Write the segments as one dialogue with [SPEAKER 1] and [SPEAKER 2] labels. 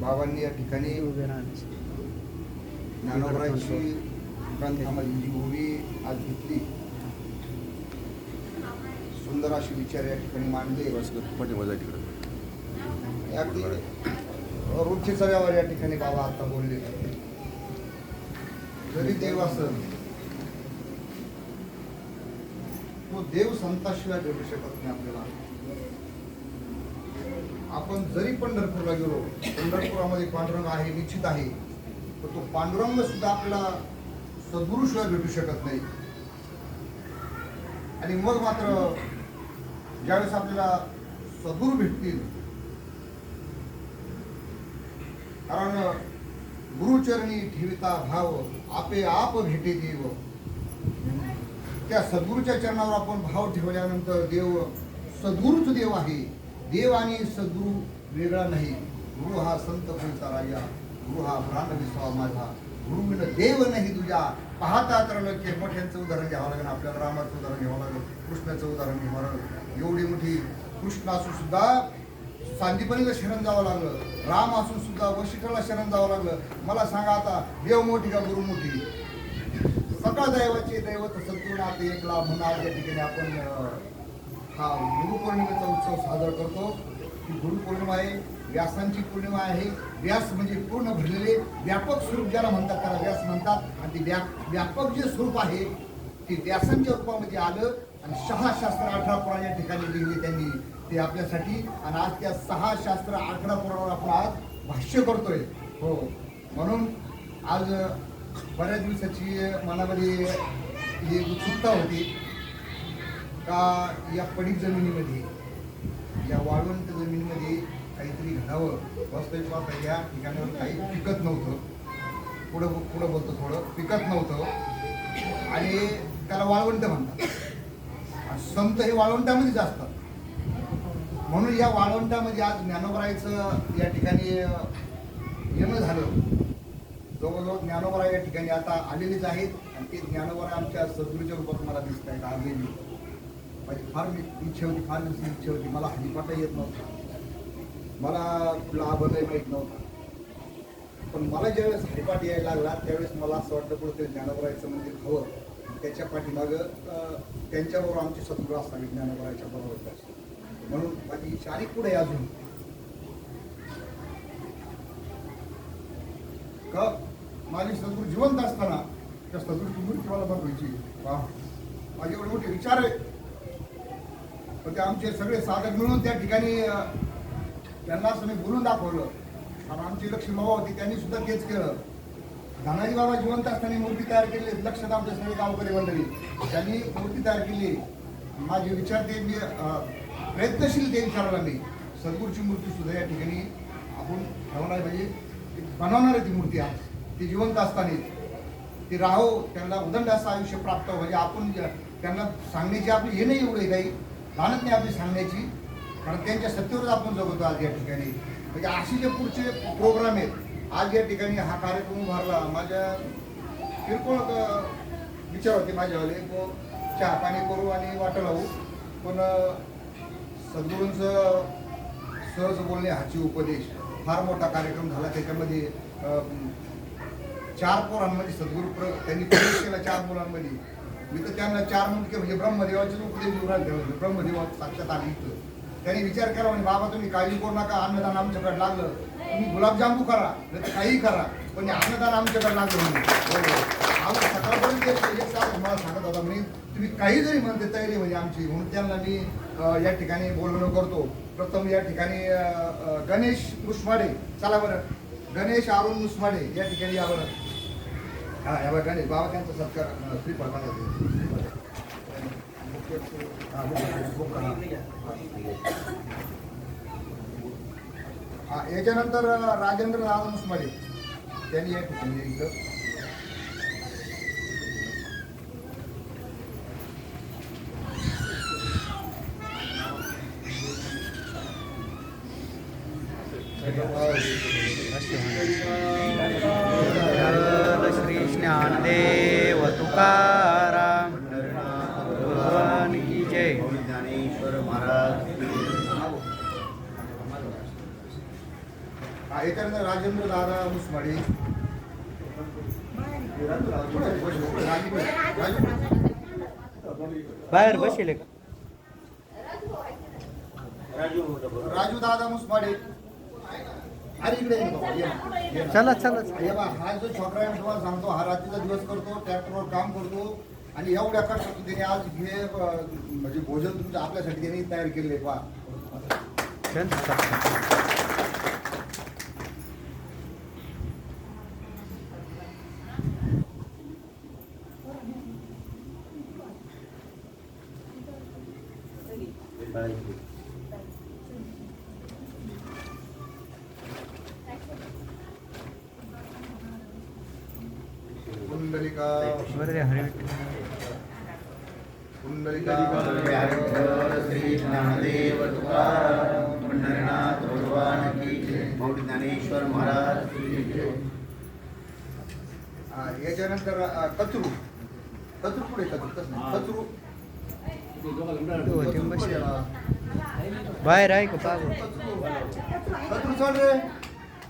[SPEAKER 1] बाबांनी या ठिकाणी ज्ञानोबराची ग्रंथामध्ये जी उभी आज घेतली सुंदर अशी विचार या ठिकाणी मांडले. अगदी रोजचीचा व्यवहार या ठिकाणी बाबा आता बोलले. जरी देव असेल तो देव संताशिवाय भेटू शकत नाही आपल्याला. आपण जरी पंढरपूरला गेलो पंढरपुरामध्ये पांडुरंग आहे निश्चित आहे. पण तो पांडुरंग सुद्धा आपल्याला सद्गुरूशिवाय भेटू शकत नाही. आणि मग मात्र ज्यावेळेस आपल्याला सद्गुरू भेटतील कारण गुरुचरणी ठेविता भाव आपे आप भेटे देव. त्या सद्गुरूच्या चरणावर आपण भाव ठेवल्यानंतर देव सद्गुरूच देव आहे. देव आणि सद्गुरू वेगळा नाही. गुरु हा संत फुलचा राजा गुरु हा प्राण विश्वास माझा. गुरु विन देव नाही तुझ्या. पाहता तर लक्ष मोठ्यांचं उदाहरण घ्यावं लागेल आपल्याला रामाचं उदाहरण घ्यावं लागेल कृष्णाचं उदाहरण घ्यावं लागेल. एवढी मोठी कृष्ण असून सुद्धा सांदीपणीला शरण जावं लागलं. राम असून सुद्धा वशिष्ठाला शरण जावं लागलं. मला सांगा आता देव मोठी का गुरु मोठी? सकाळ दैवाचे दैवत सद्गुणात एकला म्हणून आज या ठिकाणी आपण हा गुरुपौर्णिमेचा उत्सव साजरा करतो. ही गुरुपौर्णिमा आहे व्यासांची पौर्णिमा आहे. व्यास म्हणजे पूर्ण भरलेले व्यापक स्वरूप ज्याला म्हणतात त्याला व्यास म्हणतात. आणि ते व्या व्यापक जे स्वरूप आहे ते व्यासांच्या रूपामध्ये आलं आणि सहा शास्त्र अठरा पुराण या ठिकाणी लिहिले त्यांनी. ते आपल्यासाठी आणि आज त्या सहा शास्त्र अठरा पुराणावर आपण आज भाष्य करतोय. हो. म्हणून आज बऱ्याच दिवसाची मनामध्ये ही उत्सुकता होती. का या पडीक जमिनीमध्ये या वाळवंट जमिनीमध्ये काहीतरी घडावं? वास्तविक आता या ठिकाणावर काही पिकत नव्हतं. पुढं पुढं बोलतो थोडं. पिकत नव्हतं. आणि त्याला वाळवंट म्हणतात. संत हे वाळवंटामध्येच असतात. म्हणून या वाळवंटामध्ये आज ज्ञानोबरायचं या ठिकाणी येणं झालं. जवळजवळ ज्ञानोबरा या ठिकाणी आता आलेलेच आहेत. आणि ते ज्ञानोबरा आमच्या सद्गुरूच्या रूपात मला दिसत आहेत आलेली माझी फार मी इच्छा होती फार दिवशी इच्छा होती. मला हनीपाटा येत नव्हता. मला कुठला आबदही माहीत नव्हता. पण मला ज्यावेळेस हरिपाठ यायला लागला त्यावेळेस मला असं वाटलं पुढे ते ज्ञानोबरायचं मंदिर हवं. त्याच्या पाठीमागं त्यांच्याबरोबर आमचे सद्गुरू असावी ज्ञानोबरायच्या बरोबर म्हणून माझी इच्छा आणि पुढे अजून? का? माझी सद्गुरू जिवंत असताना त्या सद्गुरूची मूर्ती मला बनवायची वा माझे एवढे मोठे विचार आहे पण ते आमचे सगळे साधक मिळून त्या ठिकाणी त्यांना असं मी बोलून दाखवलं. आणि आमची लक्ष्मी बाबा होती त्यांनी सुद्धा तेच केलं. धनाजी बाबा जिवंत असताना मूर्ती तयार केली. लक्षात आमच्या सगळे गावकरी मंडळी. त्यांनी मूर्ती तयार केली. माझे विचार ते मी प्रयत्नशील ते विचारायला मी सद्गुरूची मूर्ती सुद्धा या ठिकाणी आपण ठेवणार पाहिजे म्हणजे ती बनवणार आहे ती मूर्ती आज. ती जिवंत असताना. ती राहो त्यांना उदंड असं आयुष्य प्राप्त हो. म्हणजे आपण त्यांना सांगण्याची आपली हे नाही एवढे काही. लहानच नाही आपली सांगण्याची कारण त्यांच्या सत्तेवरच आपण जगतो आज या ठिकाणी. म्हणजे असे जे पुढचे प्रोग्राम आहेत आज या ठिकाणी हा कार्यक्रम उभारला माझ्या किरकोळ विचार होते माझ्यावाले. को चहा पाणी करू आणि वाटं लावू. पण सद्गुरूंचं सहज बोलणे हाची उपदेश. फार मोठा कार्यक्रम झाला. त्याच्यामध्ये चार पोरांमध्ये सद्गुरू प्र त्यांनी प्रवेश केला चार मुलांमध्ये. मी तर त्यांना चार मुलगे म्हणजे ब्रह्मदेवाचे उपदेश देऊ राहिले म्हणजे ब्रह्मदेवा साक्षात आले त्यांनी विचार केला म्हणजे बाबा तुम्ही काळजी करू नका. अन्नदान आमच्याकडे लागलं. तुम्ही गुलाबजामू करा. नाही तर काही करा. पण अन्नदान आमच्याकडे लागलं म्हणून. आज सकाळपर्यंत एक तास मला सांगत होता. म्हणजे तुम्ही काही जरी म्हणते तयारी म्हणजे आमची. म्हणून त्यांना मी या ठिकाणी बोलणं करतो. प्रथम या ठिकाणी गणेश मुसमाडे चला बरं. गणेश अरुण मुसमाडे या ठिकाणी या बरं. हा या गणेश बाबा त्यांचा सत्कार याच्यानंतर राजेंद्र नाथ मुसमाडे त्यांनी या ठिकाणी
[SPEAKER 2] श्री ज्ञानदेव तुकाराम भगवान की जय
[SPEAKER 3] ज्ञानेश्वर महाराज
[SPEAKER 1] हा, याच्यानंतर राजेंद्र दादा मुसमाडे
[SPEAKER 2] बाहेर बसेल का
[SPEAKER 1] राजू दादा मुसमाडे अरे इकडे ये बाबा, ये ना, ये ना.
[SPEAKER 2] चला चला
[SPEAKER 1] हे बघा, हा जो छोकरा आहे मी तुम्हाला सांगतो हा रात्रीचा दिवस करतो ट्रॅक्टरवर काम करतो आणि एवढ्या कष्टातून त्याने आज हे अं, म्हणजे भोजन तुमच्या आपल्यासाठी त्यांनी तयार केले
[SPEAKER 2] बरं रे हरी
[SPEAKER 1] कुंडलिका
[SPEAKER 3] श्री ज्ञानदेव तुकाराम पंढरीनाथ भगवान की जय मौली ज्ञानेश्वर महाराज की जय
[SPEAKER 1] याच्यानंतर कचरू कचरू पुढे कचरू.
[SPEAKER 2] बाहेर आहे. का पाहू
[SPEAKER 1] कचरू चढ रे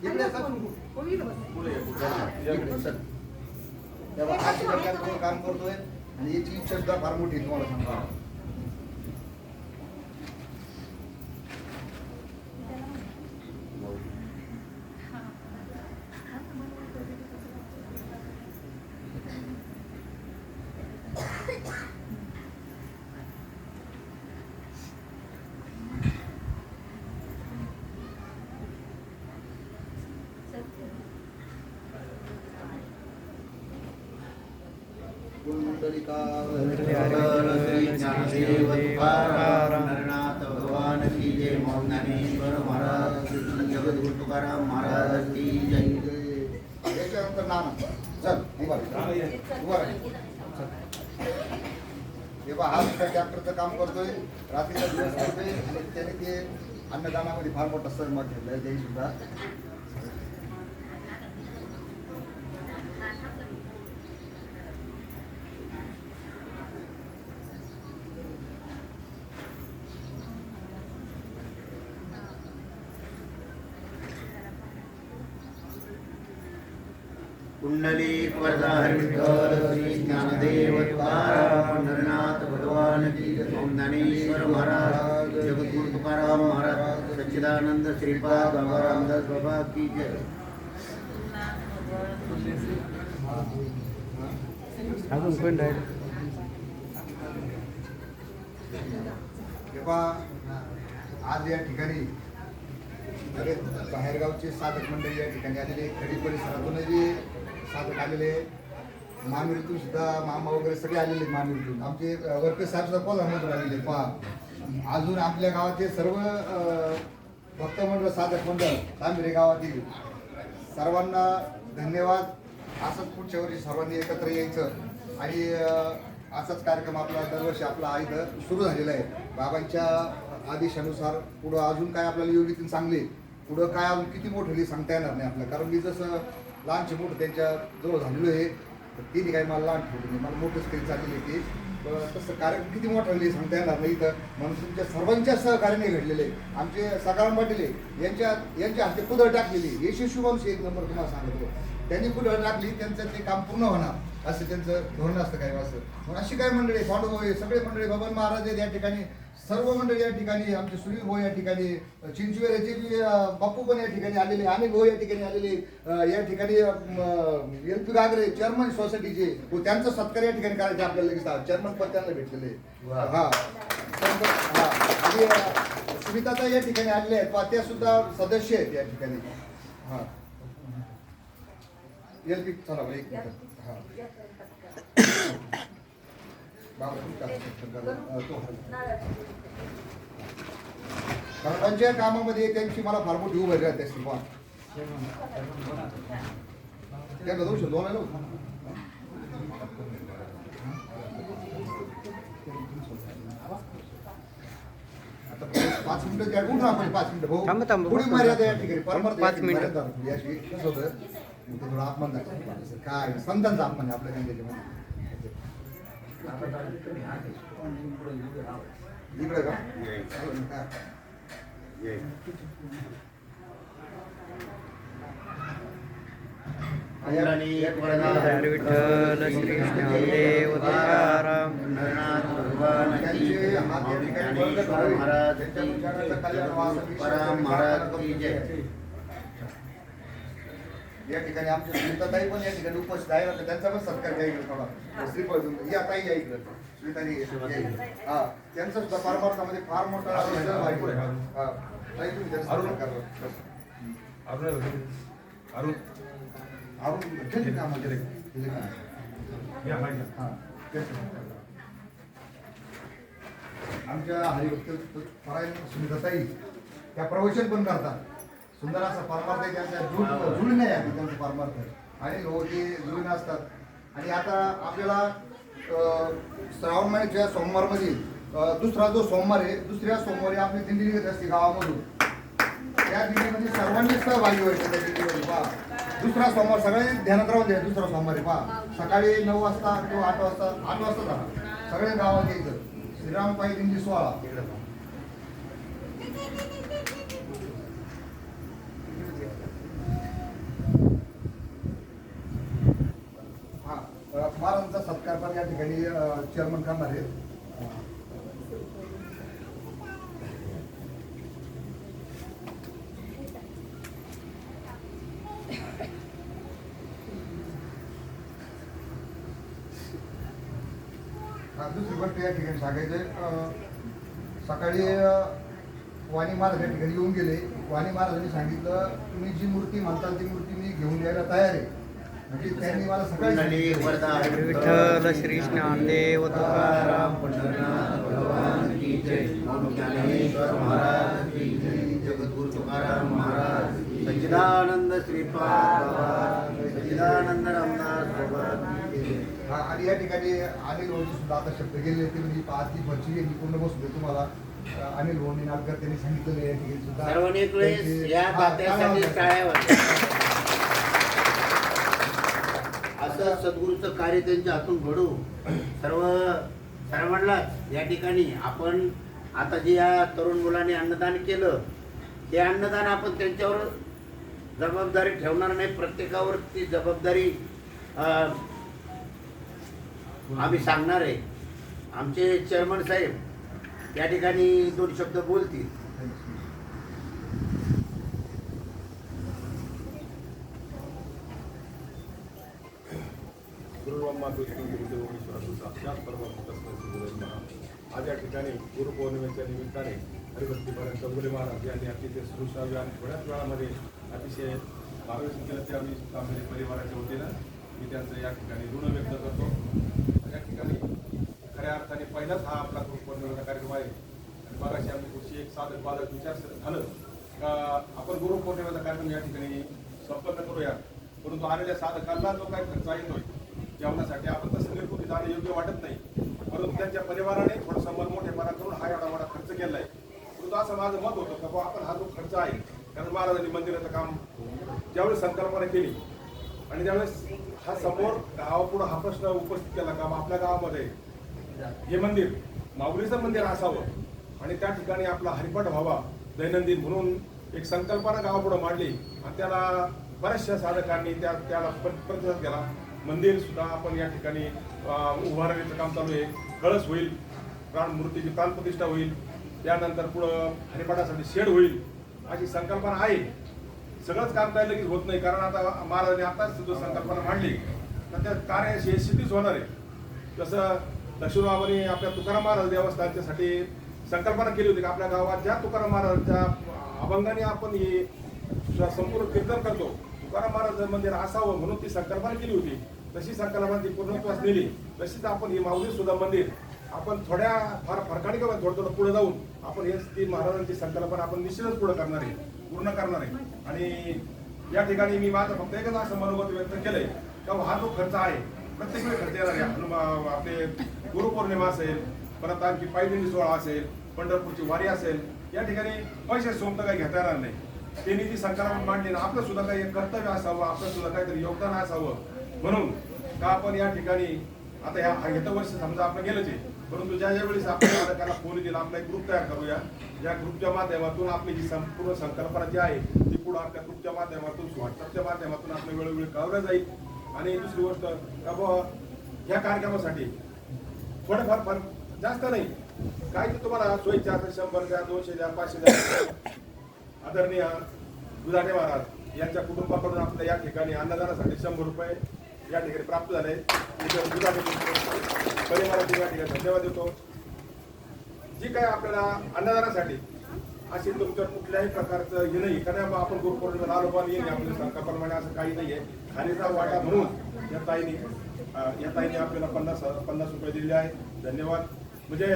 [SPEAKER 1] इकडे कचरू चल. तेव्हा आज काम करतोय आणि याची इच्छा सुद्धा फार मोठी तुम्हाला सांगतो कुंडलिका
[SPEAKER 3] श्री ज्ञानदेव तुकाराम पंढरीनाथ भगवान की जय मौली ज्ञानेश्वर महाराज की जय जगद्गुरु तुकाराम महाराज की जय
[SPEAKER 1] याच्यानंतर नाना चल उभा. उभा. हे पहा, हा सुद्धा ट्रॅक्टरचं काम करतोय रात्रीचा दिवस करतोय आणि त्याने ते अन्नदानामध्ये फार मोठा सहभाग घेतलाय ते सुद्धा
[SPEAKER 3] कुंडली श्री ज्ञानदेव तुकाराम पंढरीनाथ भगवान की ओम ज्ञानेश्वर महाराज जगद्गुरु तुकाराम महाराज सच्चिदानंद श्रीपाद बाबा रामदास बाबा की जय
[SPEAKER 2] अजून
[SPEAKER 1] आज या ठिकाणी बाहेरगावचे साधक मंडळी या ठिकाणी आलेले खडी परिसरातून जे साधक आलेले मामिरीतून सुद्धा मामा वगैरे सगळे आलेले आहेत आमचे वर्कर साहेब सुद्धा कोल्हापूरमधून आलेले पहा. अजून आपल्या गावाचे सर्व भक्त मंडळ साधक मंडळ तांबिरे गावातील सर्वांना धन्यवाद. असंच पुढच्या वर्षी सर्वांनी एकत्र यायचं. आणि असाच कार्यक्रम आपला दरवर्षी आपला इथं सुरू झालेला आहे. बाबांच्या आदेशानुसार पुढं अजून काय आपल्याला योग्य चांगले पुढं काय अजून किती मोठं सांगता येणार नाही आपलं कारण मी जसं लहानचे मोठं त्यांच्या जवळ झालेलो आहे. तर तिने काही मला लहान ठेवली नाही. मला मोठं स्क्रीन चाललेली आहे ती तसं कार्यक्रम किती मोठं आहे सांगता येणार नाही. तर म्हणून तुमच्या सर्वांच्या सहकार्याने घडलेले आमचे सकाराम पाटील आहे, यांच्या यांच्या हस्ते कुदळ टाकलेली यशस्वी वंश एक नंबर तुम्हाला सांगतो. त्यांनी कुदळ टाकली. त्यांचं ते काम पूर्ण होणार. असं त्यांचं धोरण असतं काय असं? अशी काय मंडळी पांडुभाऊ सगळे मंडळी बबन महाराज आहेत या ठिकाणी. सर्व मंडळी या ठिकाणी आमचे सुनील भाऊ या ठिकाणी अं, बापू पण या ठिकाणी आलेले अनेक भाऊ या ठिकाणी आलेले या ठिकाणी एल पी गागरे चेअरमन सोसायटीचे. व त्यांचा सत्कार या ठिकाणी करायचे आपल्याला लगेच. चेअरमन पद त्यांना भेटलेले. हा. हा. आणि अं, सुनीताता या ठिकाणी आलेले आहेत. त्या सुद्धा सदस्य आहेत या ठिकाणी. हा. एल पी चला एक मिनिट. कारण त्यांच्या कामामध्ये त्यांची मला फार मोठी उभारी राहते बा त्यांना दोष दोन आहे पाच मिनिटं उठा आपण पाच मिनिटं भाऊ. पुढे मर्यादा या ठिकाणी परमार्थ
[SPEAKER 2] पाच मिनिटं.
[SPEAKER 1] मर्यादा. या ठिकाणी कसं होतं मग ते थोडं अपमान दाखवतं. काय? संतांचा अपमान आहे आपल्या त्याच्यामध्ये इकडे का?
[SPEAKER 2] विठ्ठल श्री ज्ञानदेव तुकाराम.
[SPEAKER 3] महाराज महाराज की जय.
[SPEAKER 1] या ठिकाणी आमच्या सुनीताताई पण या ठिकाणी उपस्थित आहे तर त्यांचा पण सत्कार इकडे थोडा. श्रीफळ देऊन या ताई या इकडे. इकडे. हा. त्यांचा सुद्धा परमार्थामध्ये फार मोठा आहे. हा. ताई तुम्ही त्यांचा सत्कार करा.
[SPEAKER 4] अरुण
[SPEAKER 1] अरुण. केले? केले हा, ना. आमच्या हरिभक्त परायण सुनीताताई त्या प्रवचन पण करतात. सुंदर असा परमार्थ आहे त्यांच्या जुळ नाही आहे त्यांचं परमार्थ आणि ते जुळून असतात. आणि आता आपल्याला श्रावण महिन्याच्या सोमवारमध्ये दुसरा जो सोमवार आहे दुसऱ्या सोमवारी आपली दिंडी निघत असते गावामधून. त्या दिंडीमध्ये सर्वांनी सहभागी व्हायचं त्या दिंडीमध्ये. पहा. दुसरा सोमवार सगळे ध्यानात राहून द्या दुसरा सोमवारी पहा. सकाळी नऊ वाजता किंवा आठ वाजता आठ वाजता झाला. सगळे गावात यायचं. श्रीरामपाई दिंडी सोहळा. हा फार आमचा सत्कार पण या ठिकाणी चेअरमन करणार आहेत. दुसरी गोष्ट या ठिकाणी सांगायचं सकाळी वाणी महाराज या ठिकाणी येऊन गेले. वाणी महाराजांनी सांगितलं तुम्ही जी मूर्ती म्हणताल ती मूर्ती मी घेऊन यायला तयार आहे.
[SPEAKER 2] विठ्ठल श्री ज्ञानदेव तुकाराम
[SPEAKER 3] पंढरनाथ भगवान की जय. ओम ज्ञानेश्वर महाराज की जय. जगद्गुरु तुकाराम महाराज की जय. सच्चिदानंद श्रीपाद सच्चिदानंद रामदास
[SPEAKER 1] आणि या ठिकाणी अनिल लोणी सुद्धा आता शब्द गेले ते म्हणजे पाच भरची मी पूर्ण बसलो तुम्हाला अनिल लोणी नाटकर त्यांनी सांगितलेलं या ठिकाणी सुद्धा. त्यांचे-
[SPEAKER 3] या तात्यासाठी
[SPEAKER 1] टाळ्या.
[SPEAKER 3] असं सद्गुरूचं कार्य त्यांच्या हातून घडू. सर्व सर्वांनाच या ठिकाणी आपण आता जे या तरुण मुलांनी अन्नदान केलं ते अन्नदान आपण त्यांच्यावर जबाबदारी ठेवणार नाही. प्रत्येकावर ती जबाबदारी आम्ही सांगणार आहे. आमचे चेअरमन साहेब या ठिकाणी दोन शब्द बोलतील.
[SPEAKER 4] गुरुब्रह्मा विष्णू गुरुदेव ईश्वर साक्षात परमात्मा आज या ठिकाणी गुरुपौर्णिमेच्या निमित्ताने हरिभक्तीपर्यंत चौगुले महाराज यांनी अतिशय सुश्राव्य आणि थोड्याच वेळामध्ये अतिशय मार्गदर्शन केलं ते आम्ही आमच्या परिवाराच्या वतीनं मी त्यांचं या ठिकाणी ऋण व्यक्त करतो. या ठिकाणी खऱ्या अर्थाने पहिलाच हा आपला गुरुपौर्णिमेचा कार्यक्रम आहे. आणि मागाशी आम्ही कुठची एक साधक बाधक विचार झालं का आपण गुरुपौर्णिमेचा कार्यक्रम या ठिकाणी संपन्न करूया. परंतु आलेल्या साधकांना जो काही खर्च येतोय जेवणासाठी आपण तसं निर्कृती जाणं योग्य वाटत नाही. परंतु त्यांच्या परिवाराने थोडासा मन मोठेपणा करून हा एवढा मोठा खर्च केलाय. परंतु असं माझं मत होतं का बुवा आपण हा जो खर्च आहे कारण महाराजांनी मंदिराचं काम ज्यावेळेस संकल्पना केली आणि त्यावेळेस हा समोर गावापुढं हा प्रश्न उपस्थित केला का आपल्या गावामध्ये हे मंदिर माऊलीचं मंदिर असावं आणि त्या ठिकाणी आपला हरिपाठ व्हावा दैनंदिन म्हणून एक संकल्पना गावापुढं मांडली आणि त्याला बऱ्याचशा साधकांनी त्या त्याला प्रतिसाद केला मंदिर सुद्धा आपण या ठिकाणी उभारण्याचं काम चालू आहे. कळस होईल प्राणमूर्तीची प्राणप्रतिष्ठा होईल. त्यानंतर पुढं हरिपाठासाठी शेड होईल. अशी संकल्पना आहे. सगळंच काम काय लगेच होत नाही. कारण आता महाराजांनी आताच जो संकल्पना मांडली. तर त्या कार्याची यशस्वीच होणार आहे. जसं दक्षिणबाबांनी आपल्या तुकाराम महाराज देवस्थानच्यासाठी संकल्पना केली होती की आपल्या गावात ज्या तुकाराम महाराजांच्या अभंगाने आपण हे संपूर्ण कीर्तन करतो तुकाराम महाराज मंदिर असावं म्हणून ती संकल्पना केली होती. तशी संकल्पना ती पूर्णत्वास नेली. तशीच आपण ही माऊली सुद्धा मंदिर आपण थोड्या फार फरकाने किंवा थोडं थोडं पुढे जाऊन आपण हे ती महाराजांची संकल्पना आपण निश्चितच पुढे करणार आहे पूर्ण करणार आहे. आणि या ठिकाणी मी माझं फक्त एकच असं मनोगत व्यक्त केलंय का हा जो खर्च आहे प्रत्येक वेळी खर्च येणार. आहे आपले गुरुपौर्णिमा असेल परत आणखी पायदिंडी सोहळा असेल पंढरपूरची वारी असेल या ठिकाणी पैसे सोमत काही घेता येणार नाही. त्यांनी ती संकल्पना मांडली आपलं सुद्धा काही कर्तव्य असावं आपलं सुद्धा काहीतरी योगदान असावं. म्हणून का आपण या ठिकाणी आता ह्या येत्या वर्ष समजा आपण गेलंच आहे परंतु ज्या ज्या वेळेस आपण बालकाला फोन येतील आपला एक ग्रुप तयार करूया. या ग्रुपच्या माध्यमातून आपली जी संपूर्ण संकल्पना जी आहे ती पुढे आपल्या ग्रुपच्या माध्यमातून व्हॉट्सअपच्या माध्यमातून आपल्या वेळोवेळी कळवलं जाईल. आणि दुसरी गोष्ट का बुवा ह्या कार्यक्रमासाठी थोडंफार फार जास्त नाही. काय ते तुम्हाला सोयीच्या आता शंभर द्या दोनशे द्या पाचशे द्या. आदरणीय दुधाटे महाराज यांच्या कुटुंबाकडून आपल्या या ठिकाणी अन्नदानासाठी शंभर रुपये या ठिकाणी प्राप्त झाले. दुधाटे या ठिकाणी धन्यवाद देतो. जी काय आपल्याला अन्नदानासाठी अशी तुमच्या कुठल्याही प्रकारचं हे नाही कारण आपण गुरुपौर्णिमेला आलो पण येईल आपल्या संकल्पप्रमाणे असं काही नाही आहे खाणीचा वाटा म्हणून या ताईने या ताईने आपल्याला पन्नास पन्नास रुपये दिलेले आहे धन्यवाद. म्हणजे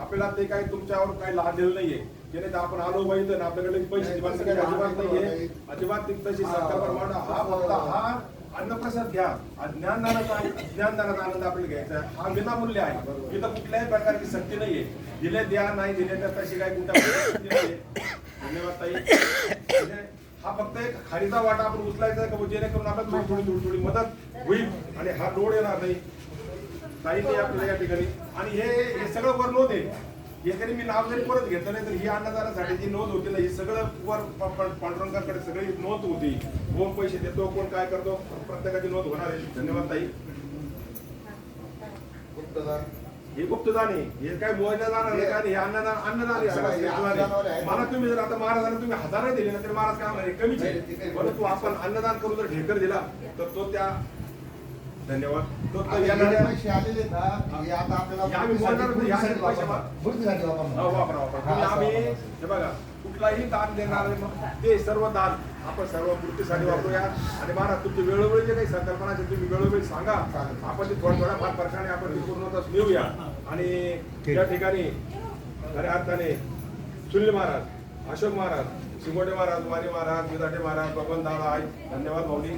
[SPEAKER 4] आपल्याला ते काही तुमच्यावर काही लहान दिलं नाहीये. जेणे तर आपण आलो पाहिजे ना आपल्याकडे पैसे अजिबात काही अजिबात नाहीये. अजिबात तशी संकल्पप्रमाणे हा फक्त हा. अन्नप्रसाद घ्या. हा ज्ञानदानाचा ज्ञानदानाचा आनंद आपल्याला घ्यायचा. हा विनामूल्य आहे. इथं कुठल्याही प्रकारची सक्ती नाहीये. दिले द्या नाही दिले तर तशी काही नाहीये. धन्यवाद ताई. म्हणजे हा फक्त एक खारीचा वाटा आपण उचलायचा जेणेकरून आपल्याला थोडी थोडी थोडी थोडी मदत होईल आणि हा लोड येणार नाही. ताईने आपल्याला या ठिकाणी. आणि हे हे सगळं वर नोंद आहे. हे जरी मी नाव जरी परत घेतलं नाही तर ही अन्नदानासाठी जी नोंद होती ना ही सगळं वर प- प- पांडुरंगाकडे सगळी नोंद होती. कोण पैसे देतो कोण काय करतो प्रत्येकाची नोंद होणार आहे. धन्यवाद ताई. हे गुप्तदान आहे. हे काय मोजल्या जाणार नाही कारण हे अन्नदान अन्नदान आहे सगळं
[SPEAKER 1] हे.
[SPEAKER 4] मला तुम्ही जर आता महाराजांना तुम्ही हजारा दिले ना तरी महाराज काय म्हणणार कमीच आहे. परंतु आपण अन्नदान करून जर ढेकर दिला तर तो त्या धन्यवाद. तो
[SPEAKER 1] हे
[SPEAKER 4] येणाऱ्या
[SPEAKER 1] पैसे आलेले आहेत ना, हे आता आपल्याला
[SPEAKER 4] हे आम्ही
[SPEAKER 1] मूर्तीसाठी-
[SPEAKER 4] बोलणार नाही, हे आम्ही
[SPEAKER 1] मूर्तीसाठी
[SPEAKER 4] पैसे
[SPEAKER 1] वापरणार.
[SPEAKER 4] वा-
[SPEAKER 1] मूर्तीसाठी
[SPEAKER 4] हो,
[SPEAKER 1] वापरणार.
[SPEAKER 4] वापरा वापरा.
[SPEAKER 1] हा,
[SPEAKER 4] तुम्ही
[SPEAKER 1] असं
[SPEAKER 4] आम्ही
[SPEAKER 1] वापरणार.
[SPEAKER 4] हे बघा कुठलाही दान देणार ते सर्व दान आपण सर्व मूर्तीसाठी वापरूया. आणि महाराज तुमची वेळोवेळी जे काही संकल्पना तुम्ही वेळोवेळी सांगा.
[SPEAKER 1] चालेल.
[SPEAKER 4] आपण ते थोड्या थोड्या फार फरकाने आपण ती पूर्णतः मिळूया आणि या ठिकाणी खऱ्या अर्थाने सुनील महाराज अशोक महाराज शिंगोटे महाराज वारी महाराज विदाटे महाराज भगवान दादा आहेत धन्यवाद भाऊनी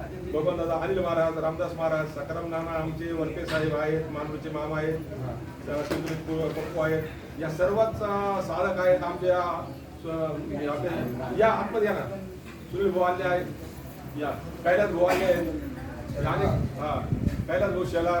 [SPEAKER 4] दादा अनिल महाराज रामदास महाराज सकाराम नाना आमचे वरके साहेब आहेत मानूचे मामा आहेत पप्पू आहेत. या सर्वच साधक आहेत आमच्या या आतमध्ये या ना. सुनील भोवाले आहेत. या कैलास भोवाले आहेत. आणि हा कैलास भोशाला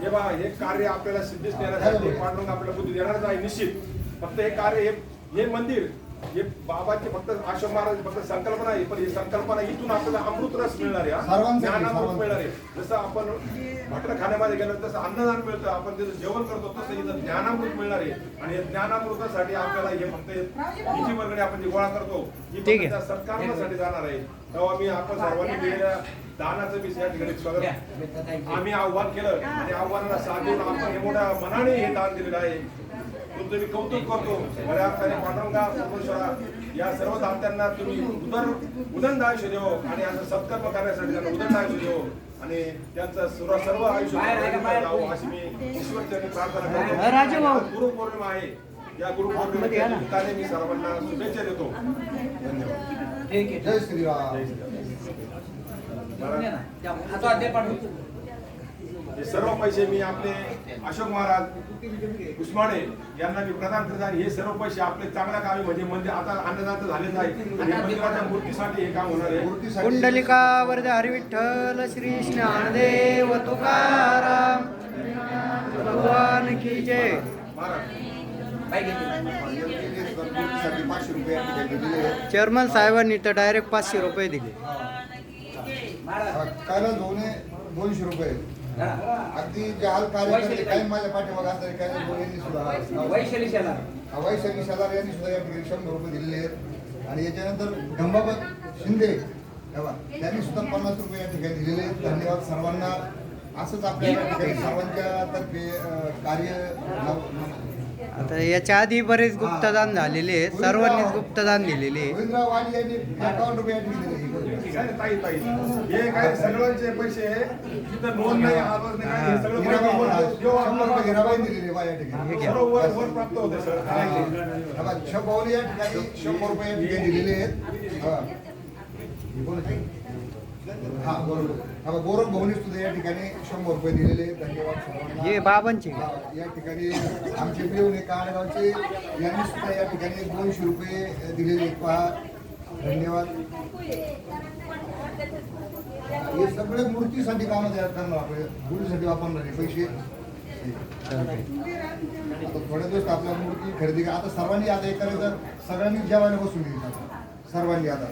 [SPEAKER 1] हे
[SPEAKER 4] बा हे कार्य आपल्याला सिद्धीस देण्यासाठी पांडुरंग आपल्याला बुद्धी देणारच आहे निश्चित. फक्त हे कार्य हे हे मंदिर हे बाबाचे फक्त आश्रम महाराज फक्त संकल्पना आहे पण ही संकल्पना इथून आपल्याला अमृत रस मिळणार आहे हा. ज्ञानामृत. मिळणार. आहे जसं आपण भाकर खाण्यामध्ये गेलो तसं अन्नदान मिळतं. आपण तिथं जेवण करतो तसं इथं ज्ञानामृत मिळणार. आहे आणि या ज्ञानामृतासाठी आपल्याला हे फक्त ही जी वर्गणी आपण जी गोळा करतो ही फक्त सत्कारणासाठी जाणार आहे. तेव्हा मी आपण सर्वांनी दिलेल्या दानाचं मी या ठिकाणी स्वागत. आम्ही आव्हान केलं. आणि आव्हानाला साथ देऊन आपण हे मोठ्या मनाने हे दान दिलेलं आहे. तुमचं मी कौतुक करतो. खऱ्या अर्थाने पांडुरंगा परमेश्वरा या सर्व दात्यांना तुम्ही उदर उदंड आयुष्य देव. आणि असं सत्कर्म करण्यासाठी त्यांना उदंड आयुष्य देव. आणि त्यांचं सर्व सर्व आयुष्य जावो अशी मी ईश्वरचरणी प्रार्थना
[SPEAKER 2] हा,
[SPEAKER 4] करतो. गुरुपौर्णिमा आहे. या गुरुपौर्णिमेच्या निमित्ताने मी सर्वांना शुभेच्छा देतो. धन्यवाद.
[SPEAKER 1] जय श्रीराम
[SPEAKER 4] जय श्रीराम. मला- हे सर्व पैसे मी आपले अशोक महाराज उस्माने यांना मी प्रदान करत आहे. हे सर्व पैसे आपले चांगल्या कामी म्हणजे म्हणजे आता अन्नदान झालेच आहे. आणि मंदिराच्या मूर्तीसाठी हे काम होणार आहे.
[SPEAKER 1] मूर्तीसाठी
[SPEAKER 2] कुंडलिका वरद हरिविठ्ठल श्री ज्ञानदेव तुकाराम. भगवान की जय. चेअरमन साहेबांनी तर डायरेक्ट पाचशे रुपये दिले.
[SPEAKER 1] कायला दोने दोनशे रुपये. अगदी जहाल कार्यकर्ते काही माझ्या पाठीमागे असणारे काही दोन यांनी सुद्धा
[SPEAKER 5] वैशाली शेलार.
[SPEAKER 1] हा, वैशाली शेलार यांनी सुद्धा या ठिकाणी शंभर रुपये दिलेले आहेत. आणि याच्यानंतर गंबाबत शिंदे हे त्यांनी सुद्धा पन्नास रुपये या ठिकाणी दिलेले आहेत. धन्यवाद सर्वांना. असंच आपल्या ठिकाणी सर्वांच्या तर्फे कार्य
[SPEAKER 2] आता याच्या आधी बरेच गुप्तदान झालेले आहेत. सर्वांनीच गुप्तदान दिलेले आहे
[SPEAKER 4] ताई ताई? हे काय सगळ्यांचे पैसे तिथं नोंद नाही आवाज नाही काय, हे. सगळं
[SPEAKER 1] हिराबाई
[SPEAKER 4] वर- प्राप्त होते सर.
[SPEAKER 1] हा, शंभर या ठिकाणी शंभर रुपये या ठिकाणी दिलेले आहेत. हा. हे? हा बरोबर गौरव भवनी सुद्धा या ठिकाणी शंभर रुपये दिलेले आहेत. धन्यवाद सर्वांना.
[SPEAKER 2] हे बाबांचे.
[SPEAKER 1] या ठिकाणी आमचे पिऊने काळगावचे यांनी सुद्धा या ठिकाणी दोनशे रुपये दिलेले आहेत. पहा. धन्यवाद. हे सगळे मूर्तीसाठी कामं तयार करणार आपले. गुढीसाठी वापरणारे पैसे. आता थोड्या दिवस आपल्या मूर्ती खरेदी आता सर्वांनी आता एक करायचं सगळ्यांनी जेवायला बसून घ्यायचं. सर्वांनी आता.